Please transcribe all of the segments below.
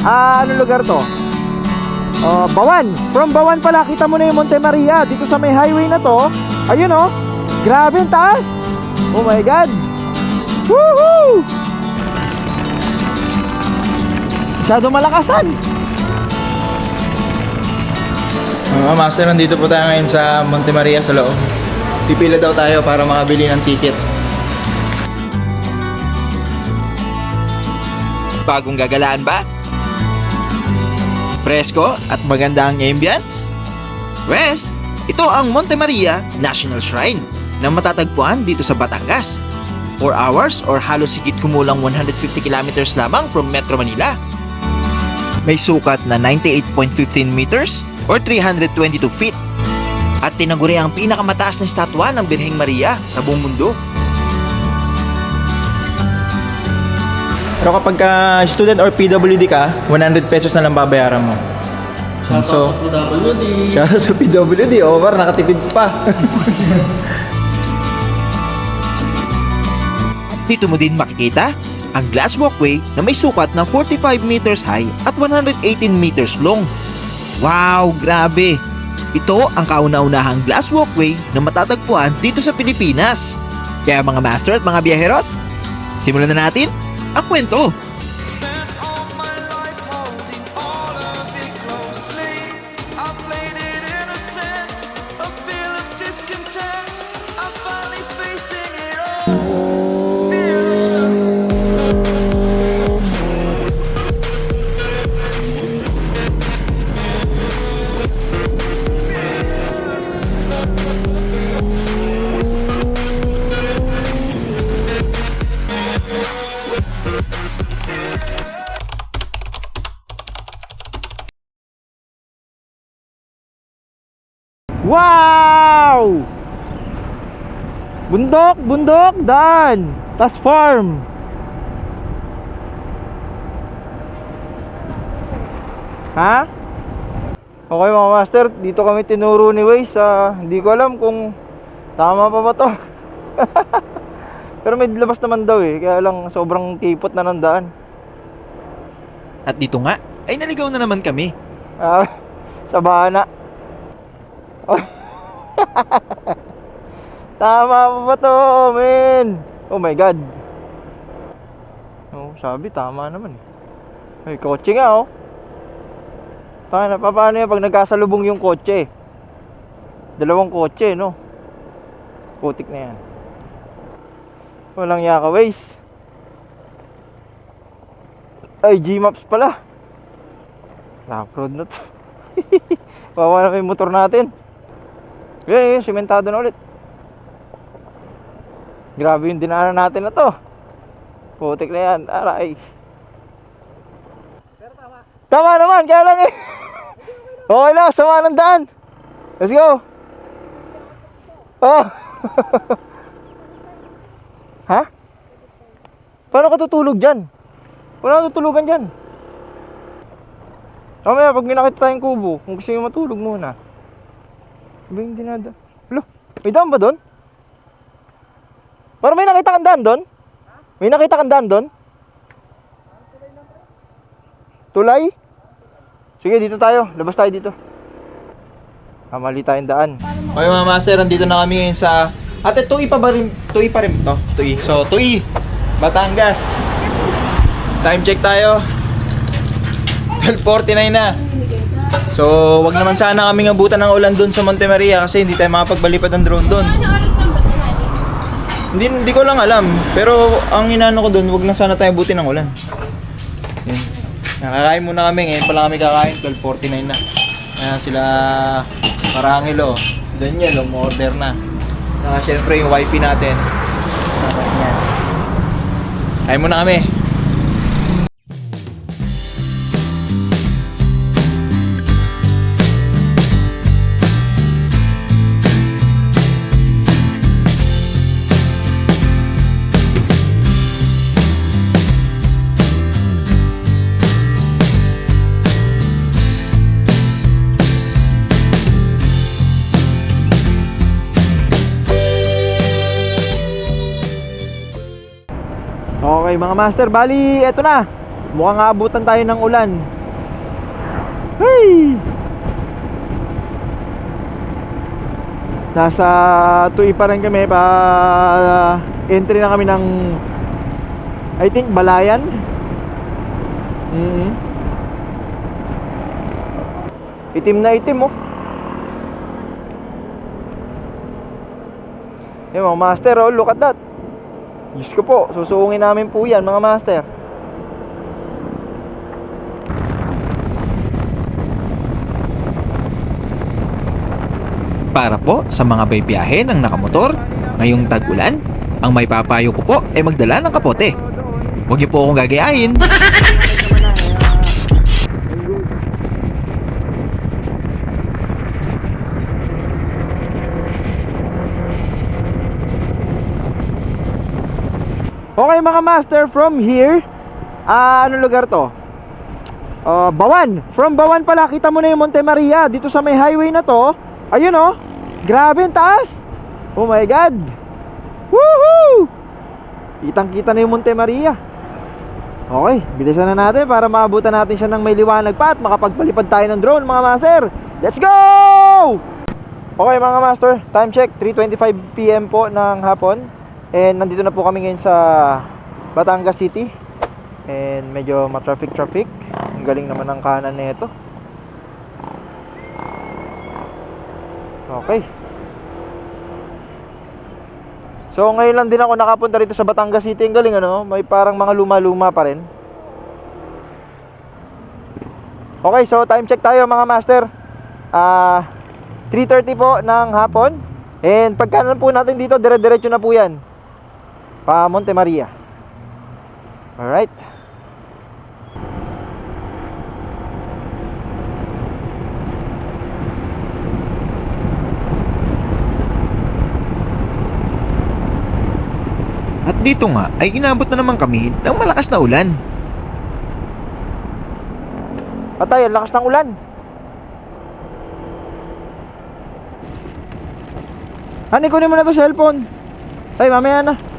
Ah, ano lugar to? Oh, Bawan. From Bawan pala, kita mo na yung Monte Maria. Dito sa may highway na to. Ayun oh. Grabe ang taas. Oh my God. Woohoo! Masyado malakasan. Mga master, nandito po tayo ngayon sa Monte Maria sa loob. Pipila daw tayo para makabili ng ticket. Bagong gagalaan ba? Presko at maganda ang ambience? Wes, ito ang Monte Maria National Shrine na matatagpuan dito sa Batangas. 4 hours or halos higit kumulang 150 kilometers lamang from Metro Manila. May sukat na 98.15 meters or 322 feet. At tinaguri ang pinakamataas na estatwa ng Birheng Maria sa buong mundo. Pero kapag ka student or PWD ka, 100 pesos na lang babayaran mo. So, Shoutout sa PWD, over, nakatipid pa. Dito mo din makikita ang glass walkway na may sukat na 45 meters high at 118 meters long. Wow, grabe! Ito ang kauna-unahang glass walkway na matatagpuan dito sa Pilipinas. Kaya mga master at mga biyaheros, simulan na natin ang kwento. Wow! Bundok, bundok, dan. Tas farm. Ha? Okay mga master, dito kami tinuro ni Waze sa hindi ko alam kung tama pa ba to. Pero may labas naman daw eh, kaya lang sobrang kipot na ng daan. At dito nga, ay naligaw na naman kami. Ah, sa bana. Tama pa ba to, men? Oh my God. Oh, sabi, tama naman. May kotse nga, oh. Paano, pa- paano yan pag nagkasalubong yung kotse? Dalawang kotse, no? Putik na yan. Walang yaka, Waze. Ay, G-Maps pala. Rough road na to. Wawa na yung motor natin. Eh, simentado na ulit. Grabe yung dinaanan natin na to. Putik na yan. Aray. Tama naman, kaya lang eh. Okay lang, sama ng daan. Let's go. Oh. ha? Paano ka tutulog dyan? Wala kang tutulugan dyan. Mamaya, pag may nakita tayong kubo, kung gusto nyo matulog muna. Iba yung dinada. Alo, may daan ba doon? Parang may nakita kang daan doon? May nakita kang daan doon? Tulay? Sige, dito tayo. Labas tayo dito. Ah, tayong daan. Okay mga master, nandito na kami sa... Ate, Tui pa ba rin? Tui pa rin to? Tui. So, Tui, Batangas. Time check tayo. 12.49 na. So, wag naman sana kami abutan ng ulan doon sa Monte Maria kasi hindi tayo makapagbalipad ng drone doon. Hindi, hindi ko lang alam. Pero ang inano ko doon, wag lang sana tayo abutin ng ulan. Yun. Nakakain muna kami. Ngayon pa lang kami kakain. 12.49 na. Ayan sila Parangilo. Daniel, umorder na. Saka syempre yung wifi natin. Ayan. Kain muna kami. Mga master, bali eto na. Mukhang aabutan tayo ng ulan. Hey! Nasa Tui pa rin kami pa entry na kami ng I think Balayan. Mm Itim na itim oh. Yung mga master oh, look at that. Diyos ko po, susuungin namin po yan mga master. Para po sa mga may biyahe ng nakamotor, ngayong tag-ulan, ang may papayo ko po ay magdala ng kapote. Huwag niyo po akong gagayahin. Okay mga master, from here, ah ano lugar to? Ah, Bawan. From Bawan pala, kita mo na yung Monte Maria. Dito sa may highway na to. Ayun oh. Grabe ang taas. Oh my God. Woohoo! Kitang kita na yung Monte Maria. Okay, bilisan na natin para maabutan natin siya ng may liwanag pa at makapagpalipad tayo ng drone mga master. Let's go! Okay mga master, time check 3.25pm po ng hapon And nandito na po kami ngayon sa Batangas City. And medyo ma-traffic traffic Ang galing naman ng kanan nito Okay. So ngayon lang din ako nakapunta rito sa Batangas City. Ang galing ano, may parang mga luma-luma pa rin. Okay, so time check tayo mga master. Ah 3.30 po ng hapon. And pagkanan po natin dito, dire-diretso na po yan Pa Monte Maria. Alright. At dito nga ay inabot na naman kami ng malakas na ulan. Patay, ang lakas ng ulan. Hani, kunin mo na to cellphone. Tay, mamaya na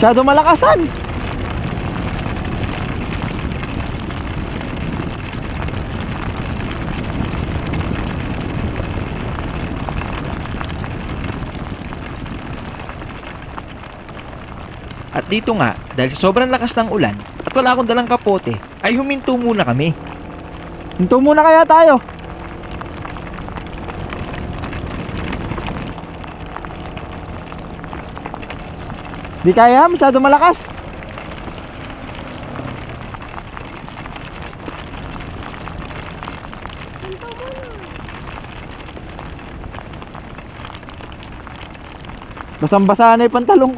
Masyado malakasan At dito nga, dahil sa sobrang lakas ng ulan at wala akong dalang kapote, ay huminto muna kami. Hinto muna kaya tayo Di kaya, masyado malakas Basang-basa na yung pantalong.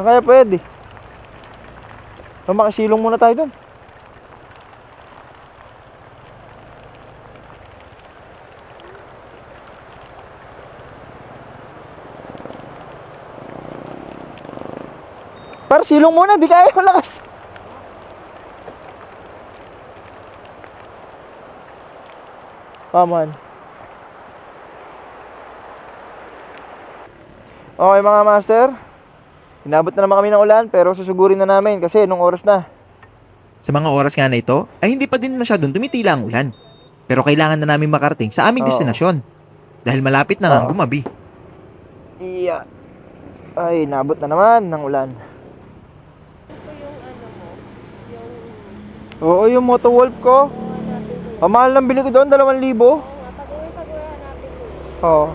Saan kaya pwede? So muna tayo dun. Para silong muna, di kaya malakas. Come on. Okay mga master. Inabot na naman kami ng ulan pero susugurin na namin kasi nung oras na. Sa mga oras nga na ito, ay hindi pa din masyadong tumitila ang ulan. Pero kailangan na namin makarating sa aming Oo. destinasyon. Dahil malapit na nga Oo. gumabi. Iya. Ay, nabot na naman ng ulan. Oo, yung Moto Wolf ko. Ang mahal ng bili ko doon, 2,000. Oo.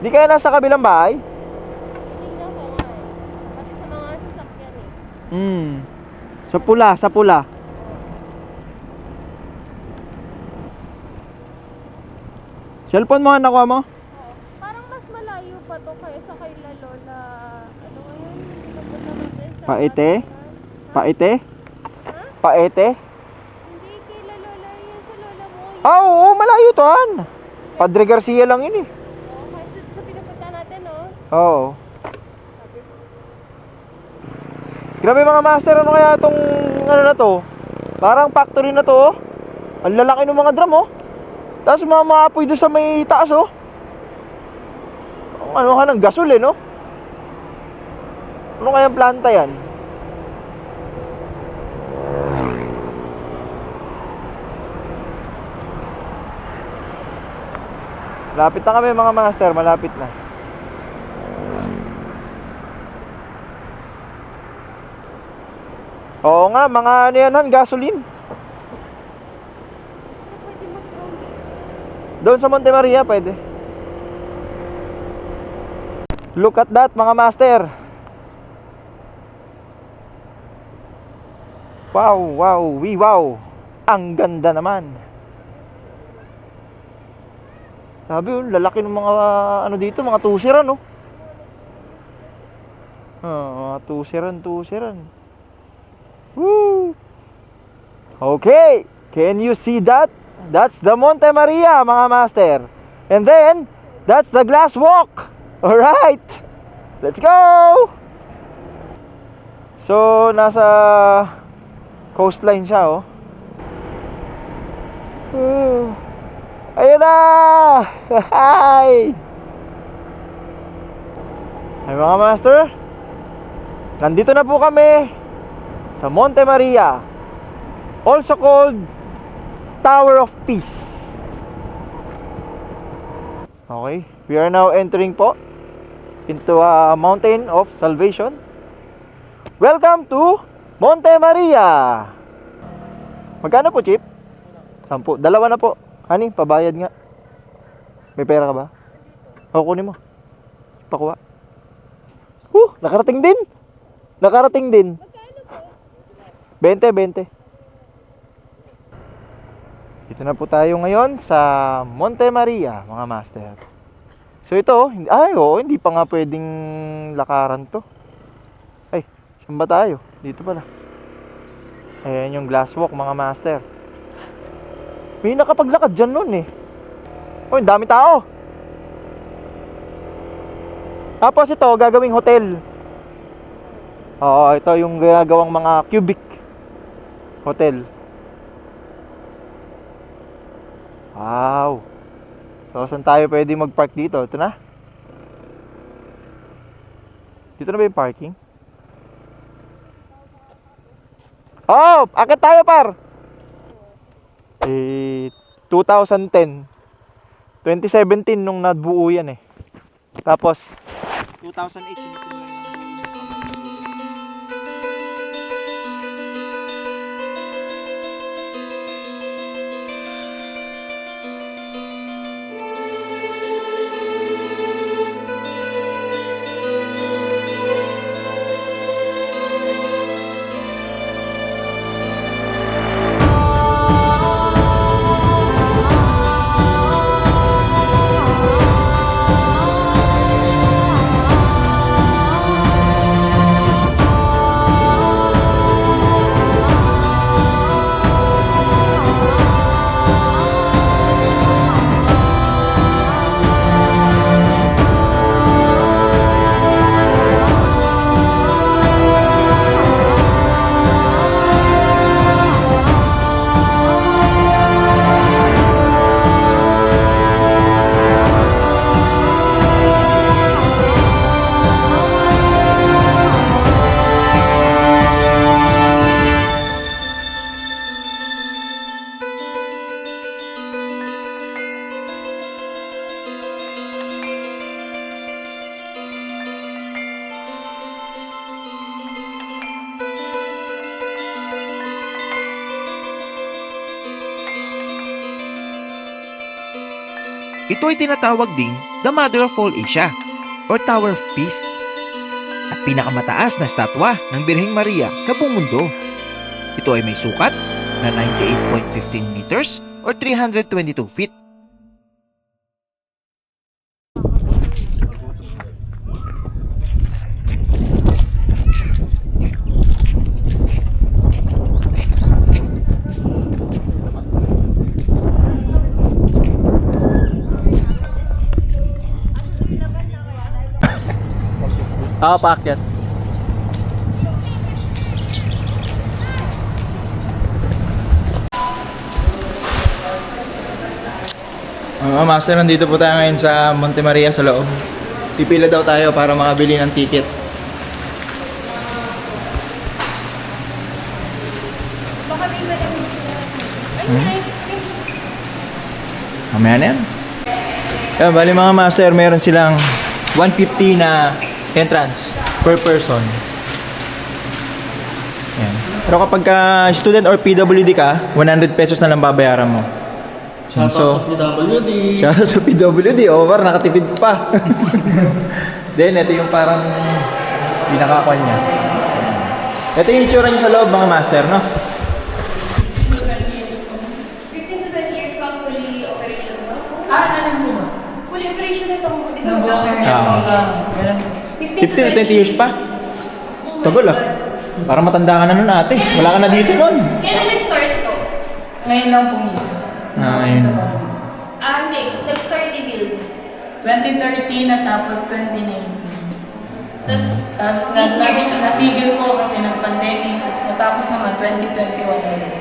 Di kaya nasa kabilang bahay? Hmm. Sa pula, sa pula. Cellphone mo, nakuha mo? Parang mas malayo pa to kaysa kay La Lola. Ano ngayon? Napunta natin sa Paete? Paete? Ha? Paete? Hindi kay La Lola yun sa Lola mo. Ah, oo, malayo to, an. Padre Garcia lang yun eh. Oo, kasi sa pinupunta natin, no? Oo. Grabe mga master, ano kaya itong ano na to? Parang factory na to, oh. Ang lalaki ng mga drum, oh. Tapos mga maapoy doon sa may taas, oh. Ano ka ng gasol, eh, no? Ano kaya planta yan? Malapit na kami mga master, malapit na. Oo nga, mga ano yan, gasoline. Doon sa Monte Maria, pwede. Look at that, mga master. Wow, wow, we wow. Ang ganda naman. Sabi yun, lalaki ng mga ano dito, mga tusiran, no? Ah, mga tusiran, tusiran. Woo! Okay, can you see that? That's the Monte Maria, mga master. And then, that's the glass walk. Alright, let's go! So, nasa coastline siya, oh. Uh, ayun na! Hi! Ay mga master, nandito na po kami sa Monte Maria, also called Tower of Peace. Okay, we are now entering po into a mountain of salvation. Welcome to Monte Maria. Magkano po, Chip? Sampu. Dalawa na po. Hani, pabayad nga. May pera ka ba? O, kunin mo. Pakuha. Huh, nakarating din. Nakarating din. 20, 20. Dito na po tayo ngayon sa Monte Maria, mga master. So ito, hindi- ay oo, hindi pa nga pwedeng lakaran to. Saan ba tayo? Dito pala. Ayan yung glass walk, mga master. May nakapaglakad dyan nun eh. Oh, dami tao. Tapos ito, gagawing hotel. Oo, ito yung ginagawang mga cubic hotel. Wow. So, saan tayo pwede mag-park dito? Ito na. Dito na ba yung parking? Oh! Akit tayo, par! Eh, 2010. 2017 nung nabuo yan eh. Tapos, 2008 Ito ay tinatawag ding the Mother of All Asia or Tower of Peace at pinakamataas na statwa ng Birheng Maria sa buong mundo. Ito ay may sukat na 98.15 meters or 322 feet Ako paakyat. Mga master, nandito po tayo ngayon sa Monte Maria sa loob. Pipila daw tayo para makabili ng ticket. Baka may malamig sila. Ay, Hmm? nice cream. Mamaya na yan. Kaya bali mga master, meron silang 150 na entrance per person. Yan. Pero kapag ka student or PWD ka, 100 pesos na lang babayaran mo. Shoutout So, sa PWD. Shoutout sa PWD, over, nakatipid pa. Then, ito yung parang pinakakon niya. Ito yung itsura niya sa loob, mga master, no? 15 to 20 years pa fully operational. Ah, alam mo ba? Fully operational itong di ba? Nag-offer Ah. Ganun. 15 15 to 20 years pa? Tagal ah. Parang matanda ka na nun ate. Wala ka na dito nun. Kailan nag-start to? Ngayon lang po yun. Ah, ngayon. Sa bago. Ah, hindi. Nag-start i-build. 2013 na tapos 2019. Tapos, Tapos this year na. natigil ko kasi nag-pandemic. Tapos natapos naman 2021 ulit.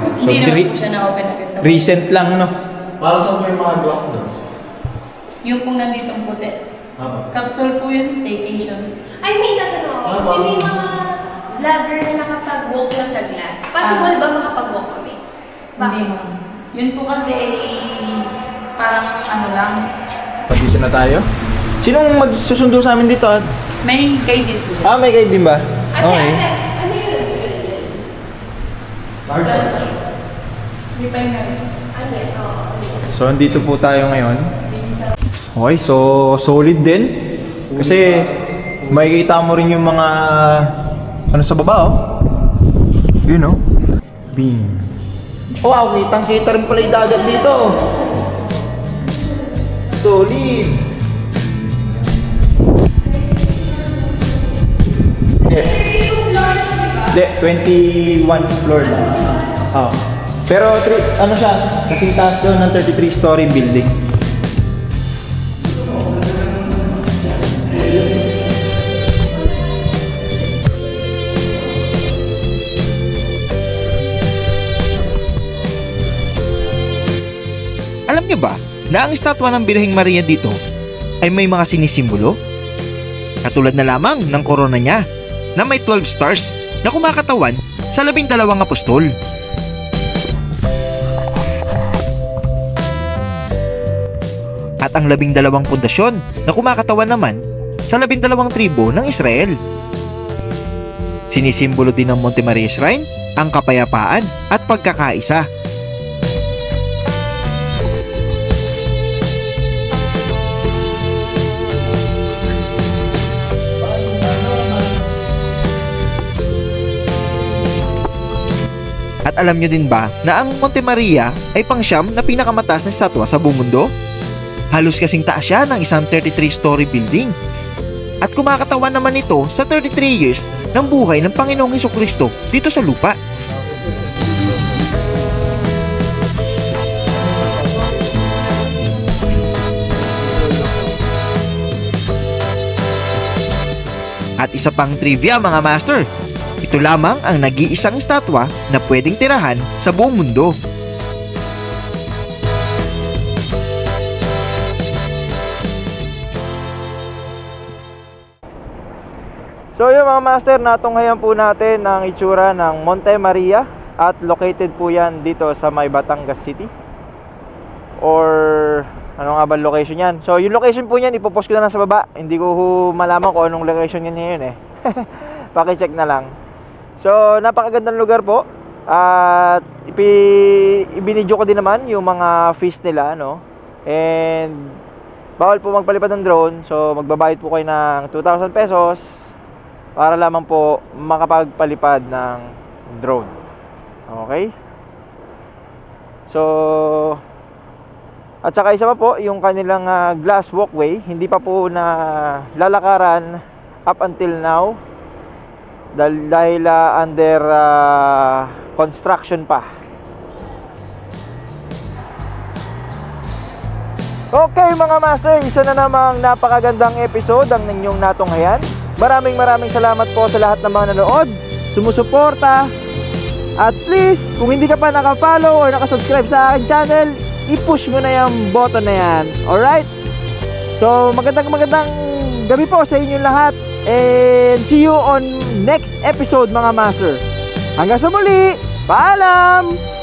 Tapos So, hindi naman re- po siya na-open agad sa recent lang, no? Para sa may mga glass doon. Yung pong nanditong puti. Haba. Capsule po yun, staycation. Ay, may tatanong ako. Ah, Kasi may bakit? mga vlogger na nakapag-walk na sa glass. Possible Ah. ba makapag-walk kami? Hindi ma'am. Yun po kasi parang ano lang, Pag-dito na tayo. Sinong magsusundo sa amin dito? may guide din po. Ah, may guide din ba? Ate, Okay. ate, ano yun? Large. Hindi pa yun. Ano yun? Oo, ano yun? So, andito po tayo ngayon. Okay, so solid din. Kasi makikita mo rin yung mga ano sa baba, oh. Yun, oh. Beam. Oh, wow, kitang kita rin pala yung dagat dito. Solid. Yeah. Hindi, 21 floor lang. Ah. Pero ano siya, kasing taas doon ng 33 story building. Na ang estatwa ng Birheng Maria dito ay may mga sinisimbolo? Katulad na lamang ng korona niya na may 12 stars na kumakatawan sa labing dalawang apostol. At ang labing dalawang pundasyon na kumakatawan naman sa labing dalawang tribo ng Israel. Sinisimbolo din ng Monte Maria Shrine ang kapayapaan at pagkakaisa. At alam nyo din ba na ang Monte Maria ay pangsyam na pinakamataas na estatwa sa buong mundo? Halos kasing taas siya ng isang 33-story building. At kumakatawan naman ito sa 33 years ng buhay ng Panginoong Heso Kristo dito sa lupa. At isa pang trivia mga master, ito lamang ang nag-iisang estatwa na pwedeng tirahan sa buong mundo. So yun mga master, natunghayan po natin ang itsura ng Monte Maria at located po yan dito sa may Batangas City. Or ano nga ba location yan? So yung location po niyan ipopost ko na lang sa baba. Hindi ko malaman kung anong location yan ngayon eh. Paki-check na lang. So napakagandang lugar po. At ipi ibinidyo ko din naman yung mga fees nila no. And bawal po magpalipad ng drone. So magbabayad po kayo ng 2,000 pesos para lamang po makapagpalipad ng drone. Okay? So, at saka isa pa po, yung kanilang ah, glass walkway, hindi pa po na lalakaran up until now dahil, dahil ah, under ah, construction pa. Okay mga master, isa na namang napakagandang episode ang ninyong natunghayan. Maraming maraming salamat po sa lahat ng mga nanood, sumusuporta, at please, kung hindi ka pa naka-follow or naka-subscribe sa aking channel, i-push mo na yung button na yan. Alright? So, magandang magandang gabi po sa inyo lahat. And see you on next episode mga master. Hanggang sa muli, paalam!